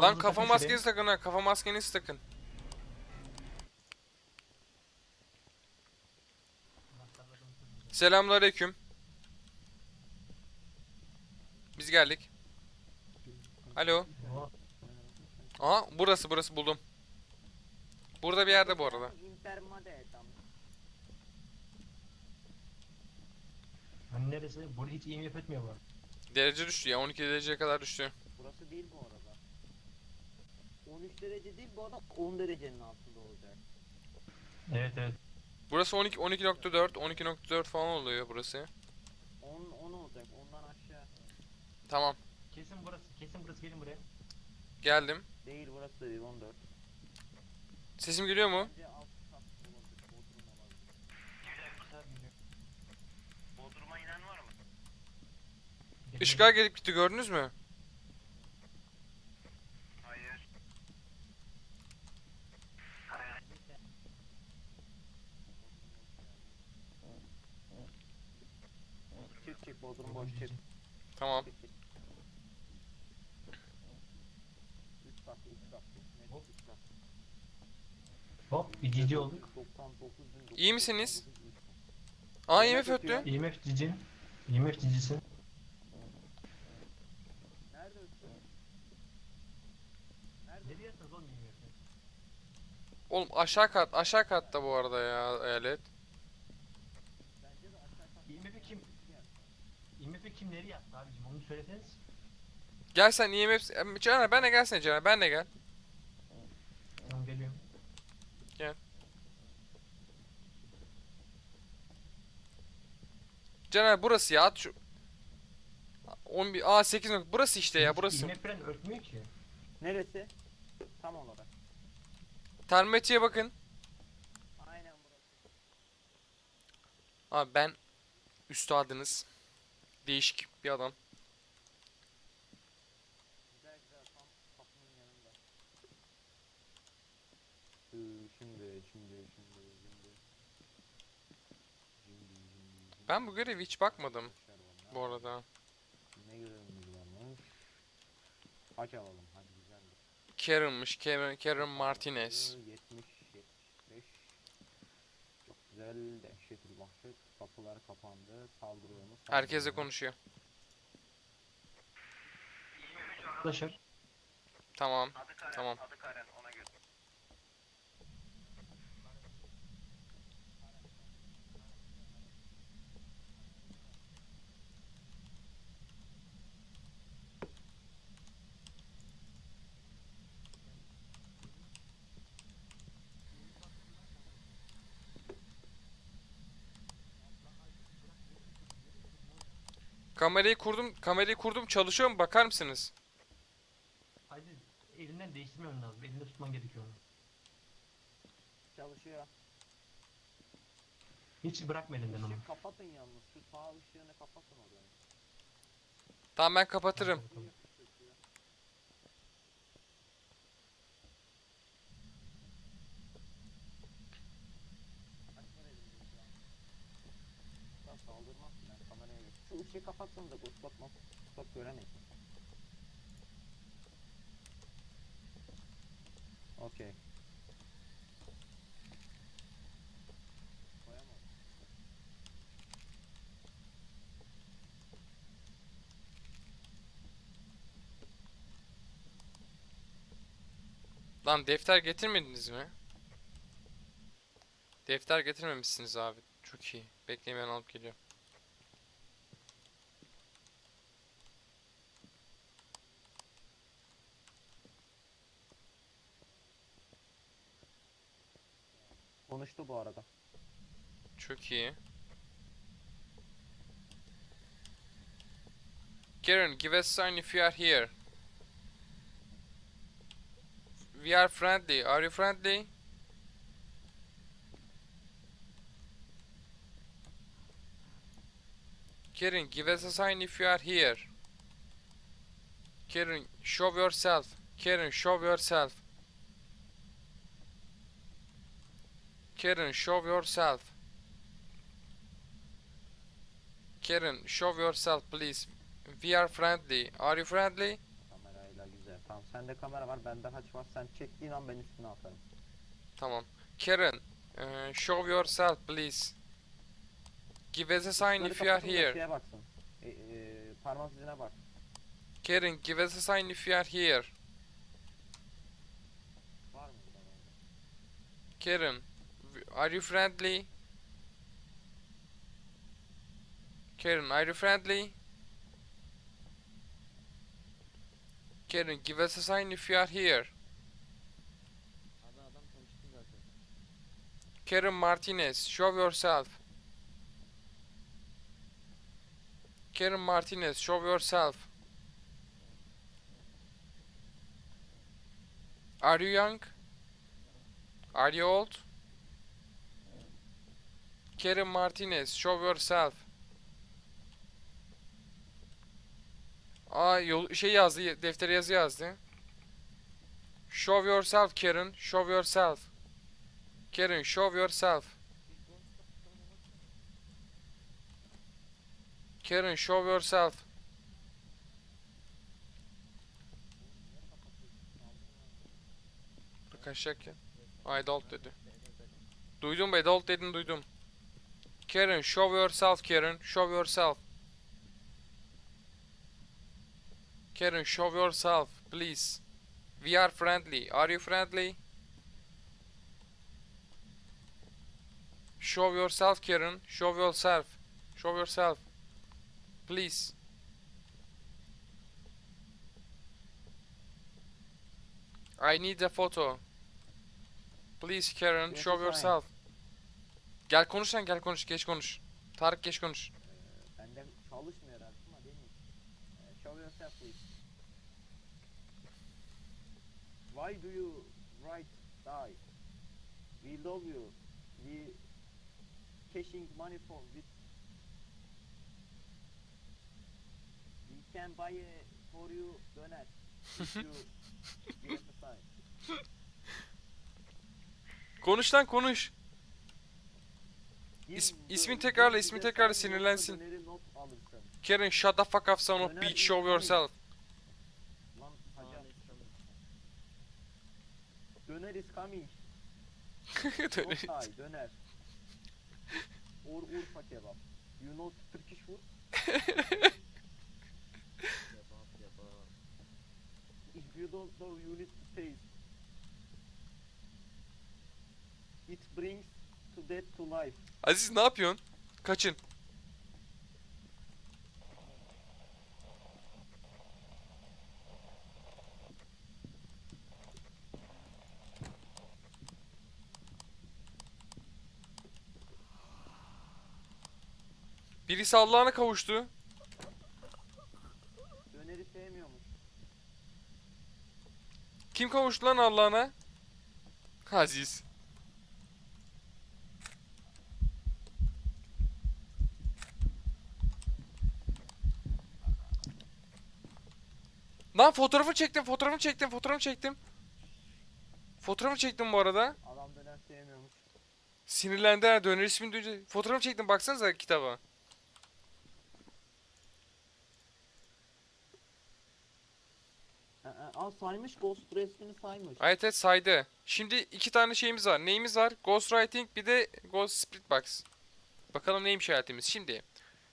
Lan kafa maskesi takın ha. Kafa maskenizi takın. Selamünaleyküm. Biz geldik. Alo. Aha burası burası buldum. Burada bir yerde bu arada. Hani neresi? Burada hiç IMF etmiyor bu. Derece düştü ya 12 dereceye kadar düştü. Burası değil bu arada. 13 derece değil bu adam 10 derecenin altında olacak. Evet evet. Burası 12 12.4 12.4 falan oluyor burası. 10 10 olacak. Ondan aşağı. Tamam Kesin burası. Kesin burası. Gelin buraya. geldim. Değil burası da değil 14. Sesim geliyor mu? Işıklar gelip gitti gördünüz mü? Hayır. Bodrum boş çık. Tamam. Çık çık. Üç kat, üç kat. Net Hop. üç kat. Hop bir cici olduk. 99.999 İyi misiniz? Aa IMF öttü. IMF cici. IMF cicisin. Nerede öttü? Nerede? Nereye yattınız oğlum aşağı kat aşağı katta bu arada ya eyalet. IMF'i kim? IMF'i kim nereye yattı abicim onu söyleseniz. Gel sen IMF Caner ben de gelsene Caner ben de gel. Tamam geliyorum. Caner burası ya at şu. 11 A 8 nokta. Burası işte ya burası. IMF falan örtmüyor ki. Neresi? Tam olarak. Termometreye bakın. Aynen burası. Abi ben üstadınız. Değişik bir adam. Güzel güzel tam kapının yanında. Ee, şimdi şimdi şimdi şimdi. Şimdi şimdi. Ben bu görevi hiç bakmadım bu arada. Ne görevimiz varmış? Haç alalım hadi güzeldir. Karen'mış. Karen, Karen Martinez. Ee, 70 75 Çok güzel dehşetül vahşet kapılar kapandı saldırıyoruz Herkesle konuşuyor. Arkadaşlar. Tamam. Adı Karen. Tamam. Adı Karen ona Kamerayı kurdum. Kamerayı kurdum. Çalışıyor mu? Bakar mısınız? Hadi elinden değiştirmemen lazım. Elinde tutman gerekiyor onu. Çalışıyor Hiç bırakma elinden onu. Kapatın yalnız şu sağ ışığını kapatın oraya Tamam ben kapatırım. Tamam. Işığı. Açma dedim bir şu an. Sen saldırmaz ki ben kameraya ışığı kapatsanıza Ghostbot Ghostbot göremeyiz. Okey. Lan defter getirmediniz mi? Defter getirmemişsiniz abi. Çok iyi. Bekleyin ben alıp geliyorum. Konuştu bu arada. Çok iyi. Karen, give us sign if you are here. We are friendly. Are you friendly? Karen, give us a sign if you are here. Karen, show yourself. Karen, show yourself. Karen, show yourself. Karen, show yourself please. We are friendly. Are you friendly? Kamerayla güzel. Tamam sende kamera var bende haç var. Sen çektiğin an ben üstüne atarım. Tamam. Karen, uh, show yourself please. Give us a sign Bunları if you are here. Şeye baksın. E, e, parmak izine bak. Karen, give us a sign if you are here. Var mı? Karen, are you friendly? Karen, are you friendly? Karen, give us a sign if you are here. Karen Martinez, show yourself. Karen Martinez, show yourself. Are you young? Are you old? Karen Martinez, show yourself. Aa yol şey yazdı, deftere yazı yazdı. Show yourself Karen, show yourself. Karen, show yourself. Karen, show yourself. Kaçacak ya. Adult dedi. Duydum be, adult dedin duydum. Karen, show yourself Karen, show yourself. Karen, show yourself, please. We are friendly. Are you friendly? Show yourself, Karen. Show yourself. Show yourself. Please. I need a photo. Please, Karen. Show yourself. Gel konuş lan gel konuş. Geç konuş. Tarık geç konuş. Bende çalışmıyor herhalde ama deneyim. Ee, show yourself please. Why do you write die? We love you. We cashing money for with We can buy a for you döner. If you give us a sign. Konuş lan konuş. İs- ismin tekrarla, ismin tekrarla, sinirlensin. Karen shut the fuck up son of bitch. Show yourself. Döner is coming. Döner. Yok hay döner. Or Urfa kebap. You know Turkish food? If you don't know you need to taste. It brings death to life. Aziz ne yapıyorsun? Kaçın. Birisi Allah'ına kavuştu. Döneri sevmiyormuş. Kim kavuştu lan Allah'ına? Aziz. Lan fotoğrafını çektim, fotoğrafını çektim, fotoğrafını çektim. Fotoğrafını çektim bu arada. Adam döner sevmiyormuş. Sinirlendi ha döner ismini duyunca. Fotoğrafını çektim baksanıza kitaba. Aa, saymış Ghost resmini saymış. Evet evet saydı. Şimdi iki tane şeyimiz var. Neyimiz var? Ghostwriting bir de Ghost Spirit Box. Bakalım neymiş hayatımız. Şimdi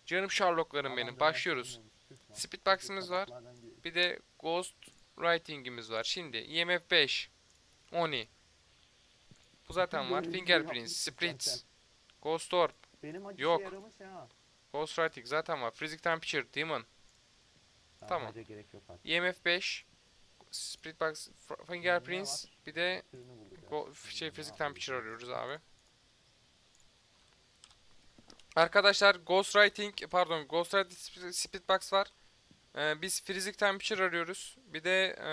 canım Sherlock'larım benim. Başlıyoruz. Speed Box'ımız var. Bir de Ghost Writing'imiz var. Şimdi IMF 5. Oni. Bu zaten var. Fingerprints, Splits, zaten. Ghost Orb, Benim Yok. yaramış ha. Ghost Writing zaten var. Freezing Temperature, Demon, Tamam. hacca gerek yok artık. IMF 5, Spirit Box, Fingerprints, bir de. Go, şey Freezing? Temperature arıyoruz abi. Arkadaşlar Ghost Writing, pardon Ghost Writing Sp- Speed Box var. Ee, biz Freezing Temperature arıyoruz. Bir de e,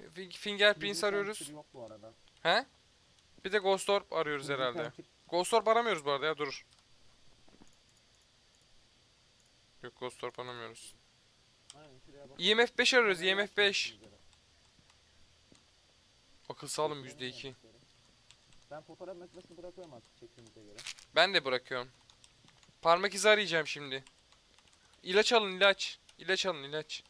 fi- Fingerprints arıyoruz. Yok bu arada. He? Bir de Ghost Orb arıyoruz Bizim herhalde. temperature- Ghost Orb aramıyoruz bu arada ya dur. Yok Ghost Orb aramıyoruz. Aynen. IMF 5 arıyoruz IMF bak, 5. üzere. Akıl Bekleyelim %2. yani üzere. Ben fotoğraf makinesini bırakıyorum artık çektiğimize göre. Ben de bırakıyorum. Parmak izi arayacağım şimdi. İlaç alın ilaç. İlaç alın ilaç.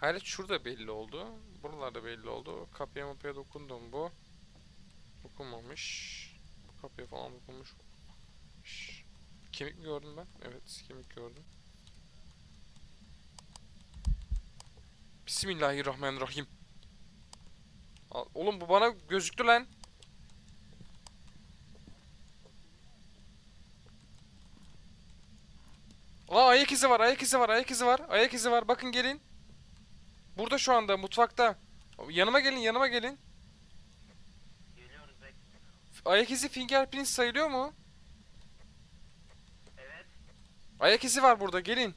Hayret şurada belli oldu. Buralarda belli oldu. Kapıya mapıya dokundum bu. Dokunmamış. Bu kapıya falan dokunmuş. Şş. Kemik mi gördüm ben? Evet kemik gördüm. Bismillahirrahmanirrahim. Oğlum bu bana gözüktü lan. Aa ayak izi var, ayak izi var, ayak izi var, ayak izi var. Bakın gelin. Burada şu anda mutfakta. Yanıma gelin, yanıma gelin. Ayak izi fingerprint sayılıyor mu? Evet. Ayak izi var burada, gelin.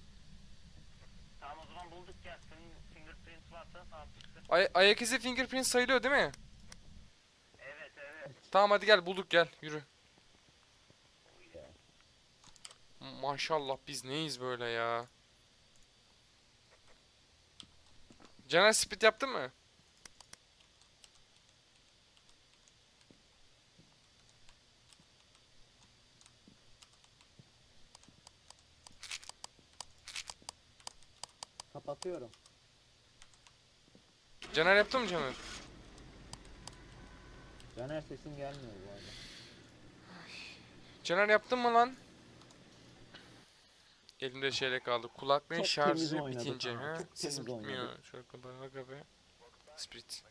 Tamam o zaman bulduk ya. Senin fingerprint varsa tamam. Ay- ayak izi fingerprint sayılıyor değil mi? Evet evet. Tamam hadi gel bulduk gel yürü. Maşallah biz neyiz böyle ya. Caner split yaptın mı? Kapatıyorum. Caner yaptın mı Caner? Caner sesin gelmiyor bu arada. Caner yaptın mı lan? Elimde şeyle kaldı. Kulaklığın Çok temiz şarjı oynadık bitince. ama, Ha? çok temiz Sesim gitmiyor. oynadık. Şöyle kadar aga be. Split.